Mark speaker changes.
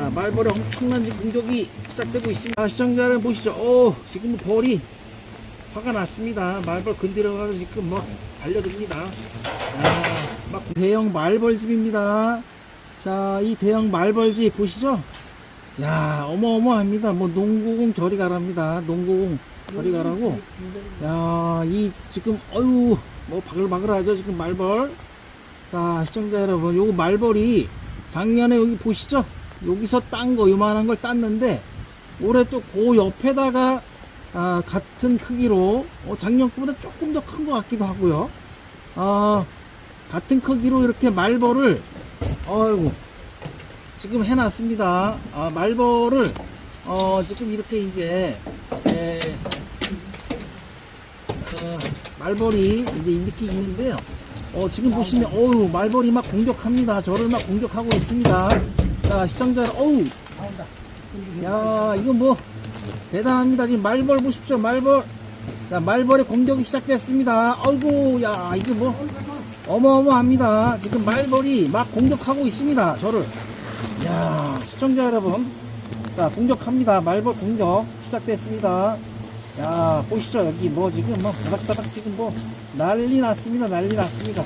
Speaker 1: 자, 말벌의 엄청난 공격이 시작되고 있습니다. 아, 시청자 여러분 보시죠. 오, 지금 벌이 화가 났습니다. 말벌 건드려가지고 지금 뭐 달려듭니다. 아, 막 대형 말벌집입니다. 자, 이 대형 말벌집 보시죠. 야, 어마어마합니다. 뭐 농구공 저리 가랍니다. 농구공 저리 가라고. 야, 이 지금 어유 뭐 바글바글하죠 지금 말벌. 자, 시청자 여러분, 요거 말벌이 작년에 여기 보시죠? 여기서 딴 거 요만한 걸 땄는데 올해 또 그 옆에다가 아, 같은 크기로 어, 작년 거보다 조금 더 큰 것 같기도 하고요. 아, 같은 크기로 이렇게 말벌을 어이구 지금 해놨습니다. 아, 말벌을 어, 지금 이렇게 이제 에, 어, 말벌이 이제 이렇게 있는데요. 어, 지금 보시면 어우 말벌이 막 공격합니다. 저를 막 공격하고 있습니다. 자 시청자 어우 야 이거 뭐 대단합니다. 지금 말벌 보십시오. 말벌 자 말벌의 공격이 시작됐습니다. 아이고 야 이게 뭐 어마어마합니다. 지금 말벌이 막 공격하고 있습니다. 저를 야 시청자 여러분 자 공격합니다. 말벌 공격 시작됐습니다. 야 보시죠 여기 뭐 지금 뭐 바닥바닥 지금 뭐 난리 났습니다. 난리 났습니다.